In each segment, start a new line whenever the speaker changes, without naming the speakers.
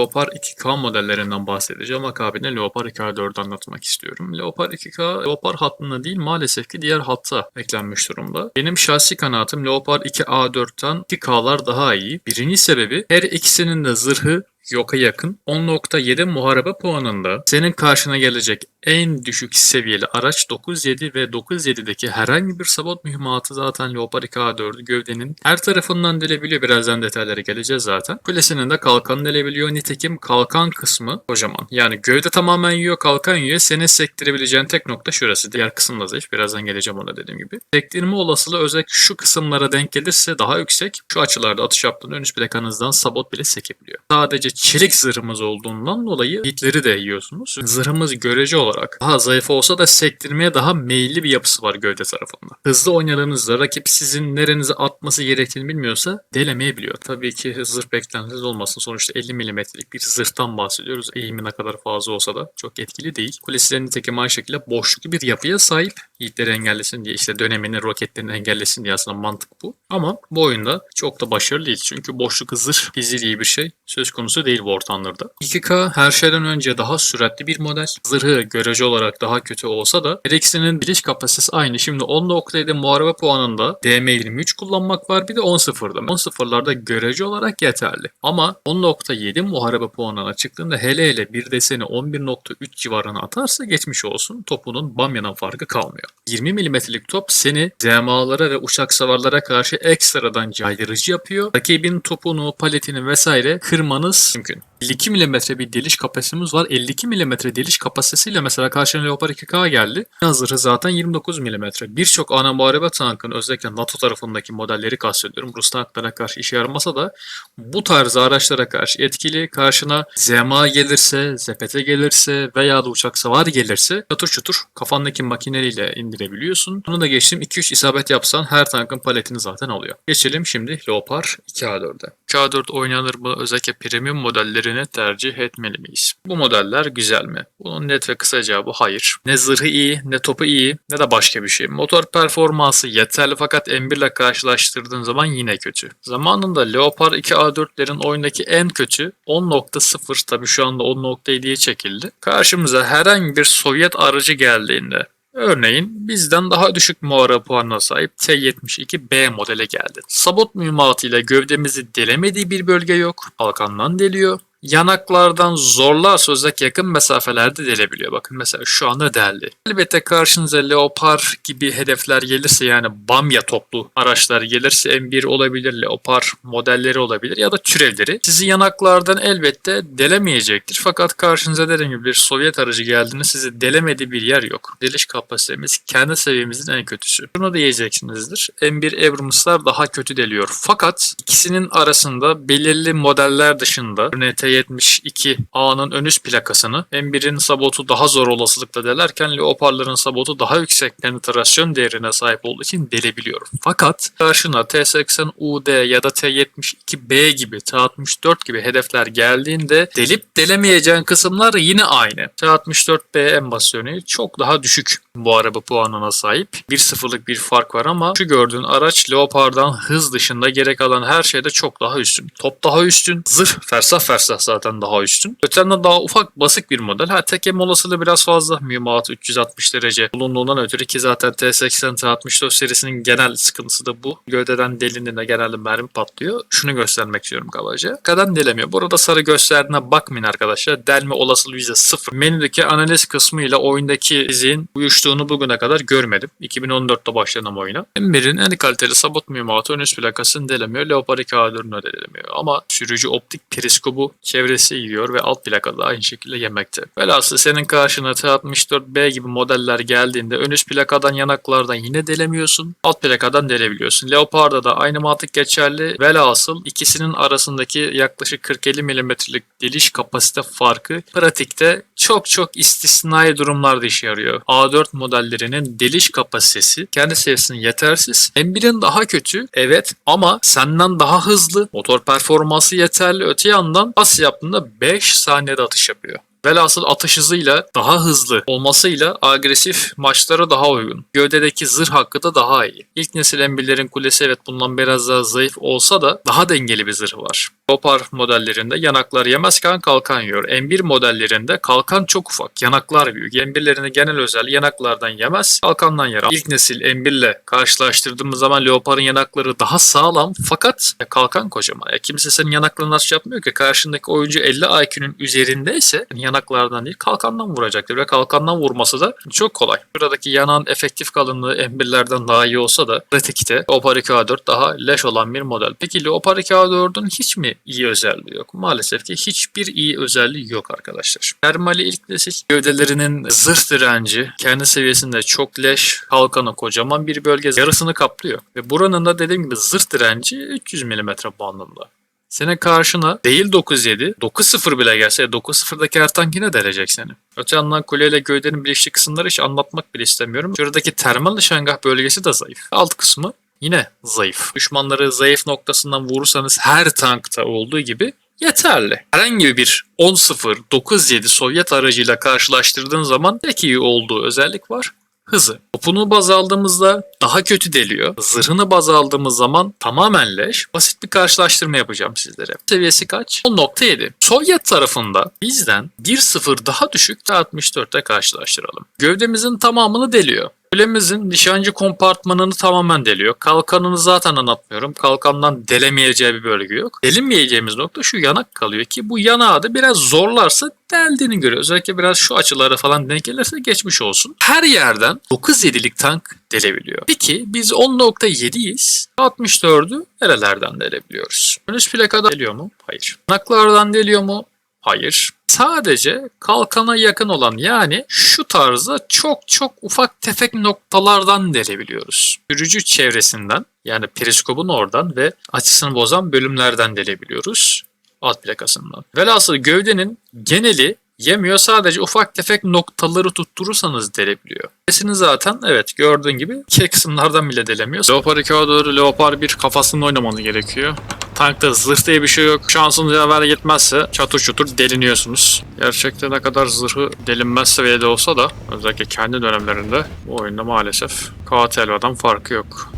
Leopard 2K modellerinden bahsedeceğim. Akabinde Leopard 2A4'ü anlatmak istiyorum. Leopard 2K, Leopard hattına değil maalesef ki diğer hatta eklenmiş durumda. Benim şahsi kanaatim Leopard 2A4'ten 2K'lar daha iyi. Birinci sebebi her ikisinin de zırhı yoka yakın 10.7 muharebe puanında senin karşına gelecek en düşük seviyeli araç 9.7 ve 9.7'deki herhangi bir sabot mühimmatı zaten Leopard 2A4'ü gövdenin her tarafından delebiliyor. Birazdan detaylara geleceğiz zaten. Kulesinin de kalkanı delebiliyor. Nitekim kalkan kısmı kocaman. Yani gövde tamamen yiyor, kalkan yiyor. Seni sektirebileceğin tek nokta şurası. Diğer kısım da zayıf. Birazdan geleceğim ona dediğim gibi. Sektirme olasılığı özellikle şu kısımlara denk gelirse daha yüksek. Şu açılarda atış yaptığında ön üst plakanızdan sabot bile sekebiliyor. Sadece çelik zırhımız olduğundan dolayı hitleri de yiyorsunuz. Zırhımız görece olarak daha zayıf olsa da sektirmeye daha meyilli bir yapısı var gövde tarafında. Hızlı oynadığınızda rakip sizin nerenize atması gerektiğini bilmiyorsa delemeyebiliyor. Tabii ki zırh beklentiniz olmasın. Sonuçta 50 milimetrelik bir zırhtan bahsediyoruz. Eğimi ne kadar fazla olsa da çok etkili değil. Kulesilerin nitekim aynı şekilde boşluklu bir yapıya sahip. Yiğitleri engellesin diye işte dönemini roketlerini engellesin diye aslında mantık bu. Ama bu oyunda çok da başarılı değil. Çünkü boşluk zırh fiziği bir şey söz konusu değil bu ortamlarda. 2K her şeyden önce daha süratli bir model. Zırhı görece olarak daha kötü olsa da her ikisinin biliş kapasitesi aynı. Şimdi 10.7 muharebe puanında DM23 kullanmak var bir de 10.0'da. 10.0'larda görece olarak yeterli. Ama 10.7 muharebe puanına çıktığında hele hele bir deseni 11.3 civarına atarsa geçmiş olsun topunun bamyadan farkı kalmıyor. 20 milimetrelik top seni DMA'lara ve uçak savarlara karşı ekstradan caydırıcı yapıyor. Rakibin topunu, paletini vesaire kırmanız Simpkin. 52 mm bir deliş kapasitemiz var. 52 mm deliş kapasitesiyle mesela karşına Leopard 2K geldi. Hazırı zaten 29 mm. Birçok ana muharebe tankın özellikle NATO tarafındaki modelleri kastediyorum. Rus tanklara karşı işe yaramasa da bu tarz araçlara karşı etkili. Karşına ZMA gelirse, ZPT gelirse veya da uçak savar gelirse çatır çutur kafandaki makineleriyle indirebiliyorsun. Bunu da geçtim 2-3 isabet yapsan her tankın paletini zaten alıyor. Geçelim şimdi Leopard 2A4'e. 2A4 oynanır mı? Özellikle premium modellerini tercih etmeli miyiz? Bu modeller güzel mi? Bunun net ve kısa cevabı hayır. Ne zırhı iyi, ne topu iyi, ne de başka bir şey. Motor performansı yeterli fakat M1 ile karşılaştırdığın zaman yine kötü. Zamanında Leopard 2A4'lerin oyundaki en kötü 10.0 tabi şu anda 10.7'ye çekildi. Karşımıza herhangi bir Sovyet aracı geldiğinde Örneğin bizden daha düşük muharebe puanına sahip T-72B modele geldi. Sabot mühimmatıyla gövdemizi delemediği bir bölge yok. Halkandan deliyor. Yanaklardan zorlarsa özellikle yakın mesafelerde delebiliyor. Bakın mesela şu anda deldi. Elbette karşınıza Leopard gibi hedefler gelirse yani Bamya toplu araçlar gelirse M1 olabilir, Leopard modelleri olabilir ya da türevleri. Sizi yanaklardan elbette delemeyecektir. Fakat karşınıza dediğim gibi bir Sovyet aracı geldiğinde sizi delemediği bir yer yok. Deliş kapasitemiz kendi seviyemizin en kötüsü. Şunu da yiyeceksinizdir. M1 Abrams'lar daha kötü deliyor. Fakat ikisinin arasında belirli modeller dışında örneğin T72A'nın ön üst plakasını M1'in sabotu daha zor olasılıkla delerken Leopard'ların sabotu daha yüksek penetrasyon değerine sahip olduğu için delebiliyor. Fakat karşına T80UD ya da T72B gibi T64 gibi hedefler geldiğinde delip delemeyeceğin kısımlar yine aynı. T64B embasyonu çok daha düşük bu araba puanına sahip. 1-0'lık bir fark var ama şu gördüğün araç Leopard'dan hız dışında gerek alan her şeyde çok daha üstün. Top daha üstün, zırh fersah fersah zaten daha üstün. Öteden daha ufak basık bir model. Ha tek em olasılığı biraz fazla. Mühimmat 360 derece bulunduğundan ötürü ki zaten T80 T64 serisinin genel sıkıntısı da bu. Gövdeden delindiğinde genelde mermi patlıyor. Şunu göstermek istiyorum kabaca. Kadan delemiyor. Burada sarı gösterdiğine bakmayın arkadaşlar. Delme olasılığı %0. Menüdeki analiz kısmıyla oyundaki izin uyuştuğunu bugüne kadar görmedim. 2014'te başladım oyuna. M1'in en kaliteli sabot mühimmatı ön üst plakasını delemiyor. Leopard 2A4'ünü de delemiyor. Ama sürücü optik periskobu çevresi gidiyor ve alt plakada aynı şekilde yemekte. Velhasıl senin karşına T64B gibi modeller geldiğinde ön üst plakadan yanaklardan yine delemiyorsun. Alt plakadan delebiliyorsun. Leopard'da da aynı mantık geçerli. Velhasıl ikisinin arasındaki yaklaşık 40-50 mm'lik deliş kapasite farkı pratikte çok çok istisnai durumlarda işe yarıyor. A4 modellerinin deliş kapasitesi kendi seviyesinin yetersiz. M1'in daha kötü evet ama senden daha hızlı. Motor performansı yeterli. Öte yandan pas yaptığında 5 saniyede atış yapıyor. Velhasıl atış hızıyla daha hızlı olmasıyla agresif maçlara daha uygun. Gövdedeki zırh hakkı da daha iyi. İlk nesil M1'lerin kulesi evet bundan biraz daha zayıf olsa da daha dengeli bir zırh var. Leopard modellerinde yanaklar yemezken kalkan yiyor. M1 modellerinde kalkan çok ufak, yanaklar büyük. M1'lerin genel özelliği yanaklardan yemez, kalkandan yer. İlk nesil M1 ile karşılaştırdığımız zaman Leopard'ın yanakları daha sağlam fakat kalkan kocaman. E, kimse senin yanaklarını nasıl yapmıyor ki? Karşındaki oyuncu 50 IQ'nun üzerindeyse yanaklardan değil kalkandan vuracaktır ve kalkandan vurması da çok kolay. Buradaki yanağın efektif kalınlığı M1'lerden daha iyi olsa da pratikte Leopard 2 A4 daha leş olan bir model. Peki Leopard 2 A4'ün hiç mi iyi özelliği yok? Maalesef ki hiçbir iyi özelliği yok arkadaşlar. Termali ilk nesil gövdelerinin zırh direnci kendi seviyesinde çok leş, kalkanı kocaman bir bölge yarısını kaplıyor. Ve buranın da dediğim gibi zırh direnci 300 mm bandında. Senin karşına değil 9.7, 9.0 bile gelse 9.0'daki her tank yine delecek seni. Öte yandan kuleyle gövdenin birleştiği kısımları hiç anlatmak bile istemiyorum. Şuradaki termal nişangah bölgesi de zayıf. Alt kısmı yine zayıf. Düşmanları zayıf noktasından vurursanız her tankta olduğu gibi yeterli. Herhangi bir 10.0, 9.7 Sovyet aracıyla karşılaştırdığın zaman tek iyi olduğu özellik var hızı. Topunu baz aldığımızda daha kötü deliyor. Zırhını baz aldığımız zaman tamamen leş. Basit bir karşılaştırma yapacağım sizlere. Seviyesi kaç? 10.7. Sovyet tarafında bizden 1.0 daha düşük T-64'te karşılaştıralım. Gövdemizin tamamını deliyor. Kulemizin nişancı kompartmanını tamamen deliyor. Kalkanını zaten anlatmıyorum. Kalkandan delemeyeceği bir bölge yok. Delinmeyeceğimiz nokta şu yanak kalıyor ki bu yanağı da biraz zorlarsa deldiğini görüyor. Özellikle biraz şu açılara falan denk gelirse geçmiş olsun. Her yerden 9.7'lik tank delebiliyor. Peki biz 10.7'yiz. 64'ü nerelerden delebiliyoruz? Ön üst plakada deliyor mu? Hayır. Yanaklardan deliyor mu? Hayır. Sadece kalkana yakın olan yani şu tarzda çok çok ufak tefek noktalardan delebiliyoruz. Sürücü çevresinden yani periskopun oradan ve açısını bozan bölümlerden delebiliyoruz. Alt plakasından. Velhasıl gövdenin geneli yemiyor sadece ufak tefek noktaları tutturursanız delebiliyor. Sesini zaten evet gördüğün gibi iki kısımlardan bile delemiyor. Leopard 2'ye doğru Leopard 1 kafasında oynamanız gerekiyor. Tankta zırh diye bir şey yok. Şansınız yaver gitmezse çatır çutur deliniyorsunuz. Gerçekte ne kadar zırhı delinmez seviyede olsa da özellikle kendi dönemlerinde bu oyunda maalesef KTL'den farkı yok.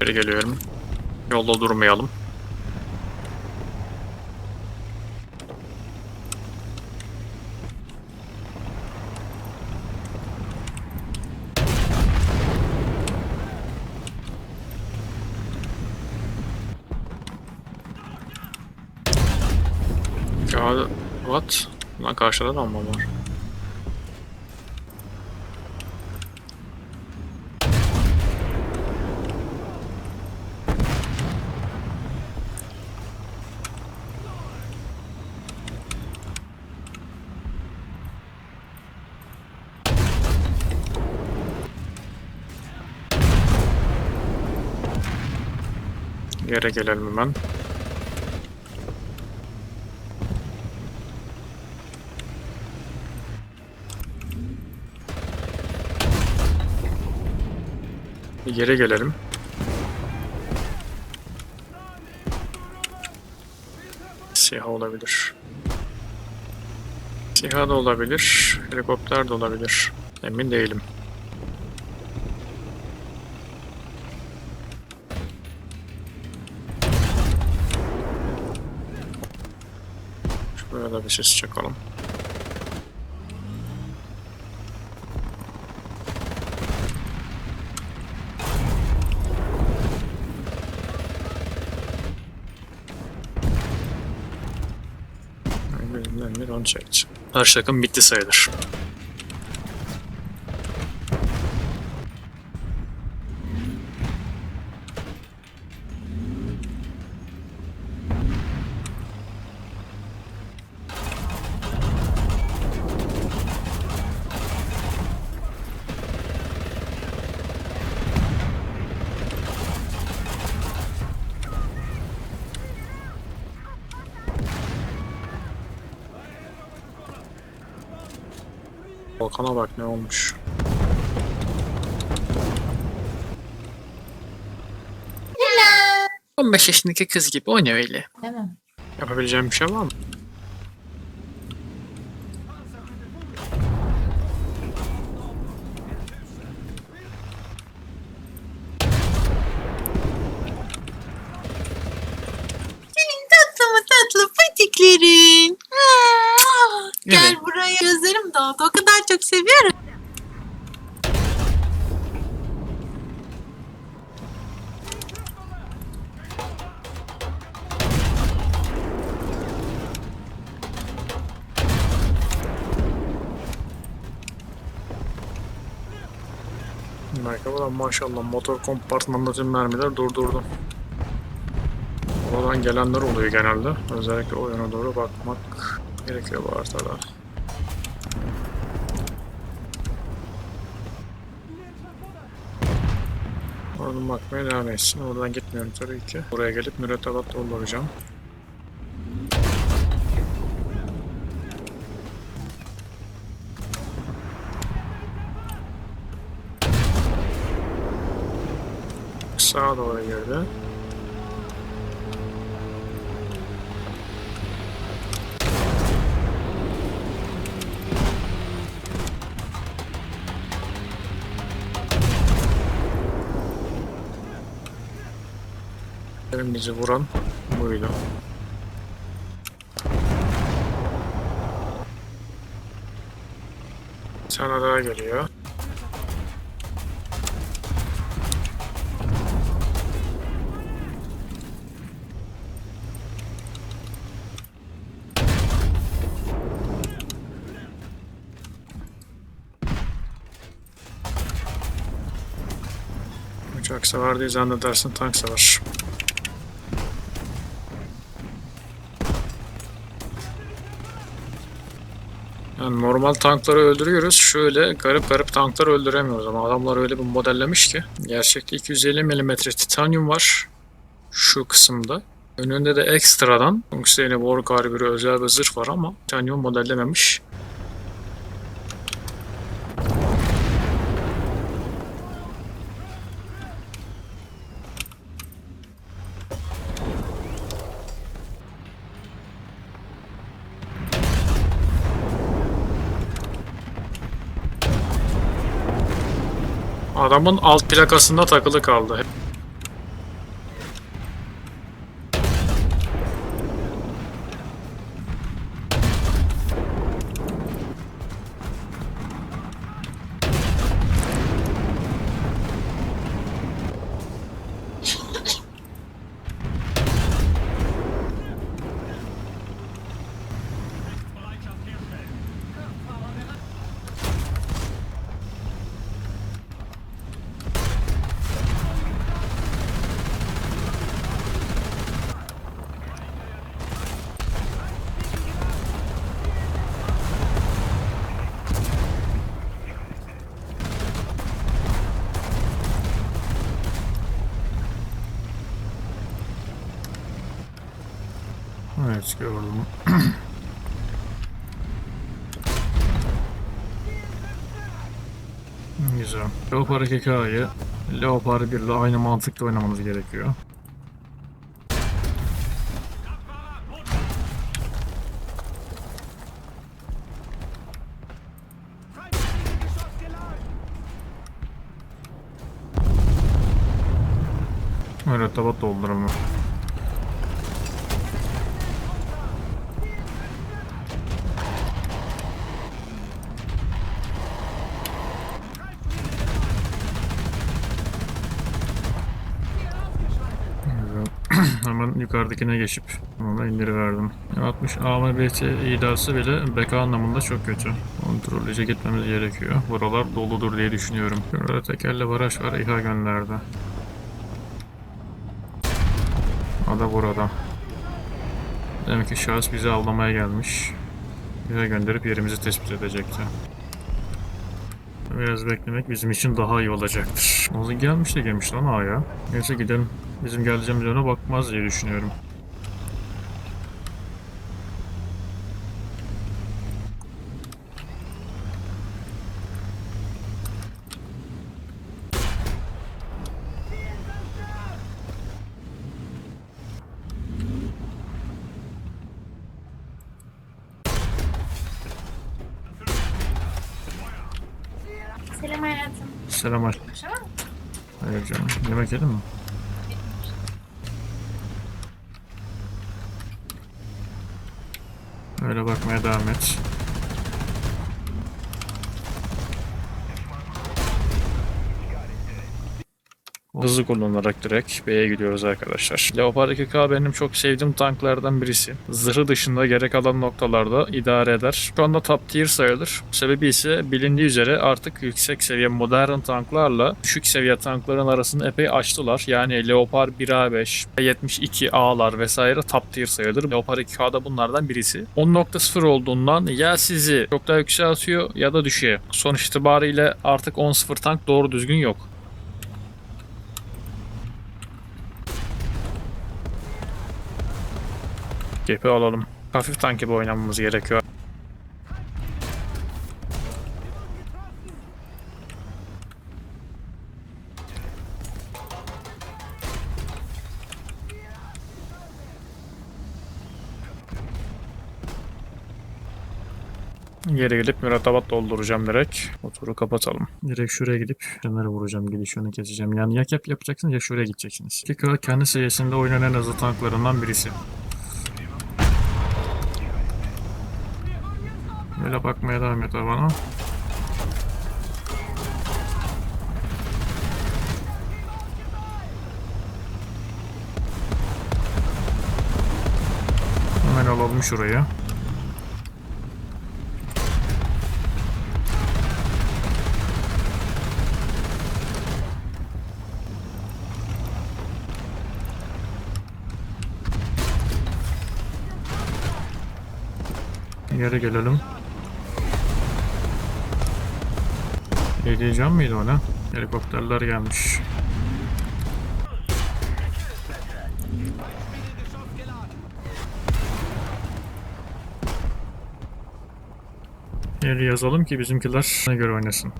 Geri geliyorum. Yolda durmayalım. Ya what? Lan karşıda da mı var? Geri gelelim hemen. Geri gelelim. Siyah olabilir. Siyah da olabilir. Helikopter de olabilir. Emin değilim. Şuraya da bir ses çakalım. Her takım bitti sayılır. Volkan'a bak ne olmuş.
Hello.
15 yaşındaki kız gibi o ne öyle?
Değil mi?
Yapabileceğim bir şey var mı? Ulan maşallah motor kompartmanında tüm mermiler durdurdum. Oradan gelenler oluyor genelde. Özellikle o yana doğru bakmak gerekiyor bu haritada. Oradan bakmaya devam etsin. Oradan gitmiyorum tabii ki. Buraya gelip mürettebat dolduracağım. Sağa doğru girdi. Benim bizi vuran buydu. Sana daha geliyor. Uçak sever değil zannedersin tank sever. Yani normal tankları öldürüyoruz. Şöyle garip garip tankları öldüremiyoruz ama adamlar öyle bir modellemiş ki. Gerçekte 250 mm titanyum var. Şu kısımda. Önünde de ekstradan Tungsteni War karbürü özel bir zırh var ama titanyum modellememiş. Adamın alt plakasında takılı kaldı. Evet gördüm. Güzel. Leopard 2K'yı Leopard 1 ile aynı mantıkla oynamamız gerekiyor. Evet tabat dolduralım. Güzel. Hemen yukarıdakine geçip ona indiriverdim. 60 AMBT idası bile BK anlamında çok kötü. Kontrollüce gitmemiz gerekiyor. Buralar doludur diye düşünüyorum. Şurada tekerle baraj var. İHA gönderdi. O da burada. Demek ki şahıs bizi avlamaya gelmiş. Bize gönderip yerimizi tespit edecekti. Biraz beklemek bizim için daha iyi olacaktır. Zaman gelmiş de gelmiş lan A'ya. Neyse gidelim. Bizim geleceğimiz yöne bakmaz diye düşünüyorum.
Selam hayatım.
Selam
mı?
Hayır canım. Yemek yedin mi? Öyle bakmaya devam et. Hızlı kullanarak direkt B'ye gidiyoruz arkadaşlar. Leopard 2K benim çok sevdiğim tanklardan birisi. Zırhı dışında gerek alan noktalarda idare eder. Şu anda top tier sayılır. Sebebi ise bilindiği üzere artık yüksek seviye modern tanklarla düşük seviye tankların arasını epey açtılar. Yani Leopard 1A5, 72A'lar vesaire top tier sayılır. Leopard 2K da bunlardan birisi. 10.0 olduğundan ya sizi çok daha yükseğe atıyor ya da düşüyor. Sonuç itibariyle artık 10.0 tank doğru düzgün yok. Gepi alalım. Hafif tank gibi oynamamız gerekiyor. Geri gelip müratabat dolduracağım direkt. O turu kapatalım. Direkt şuraya gidip şunları vuracağım. Gidişini keseceğim. Yani ya yap yapacaksınız ya şuraya gideceksiniz. Kika kendi seviyesinde oyunun en hızlı tanklarından birisi. Böyle bakmaya devam et bana. Hemen alalım şurayı. Geri gelelim. Diyeceğim miydi ona? Helikopterler gelmiş. Yeri yazalım ki bizimkiler ne göre oynasın.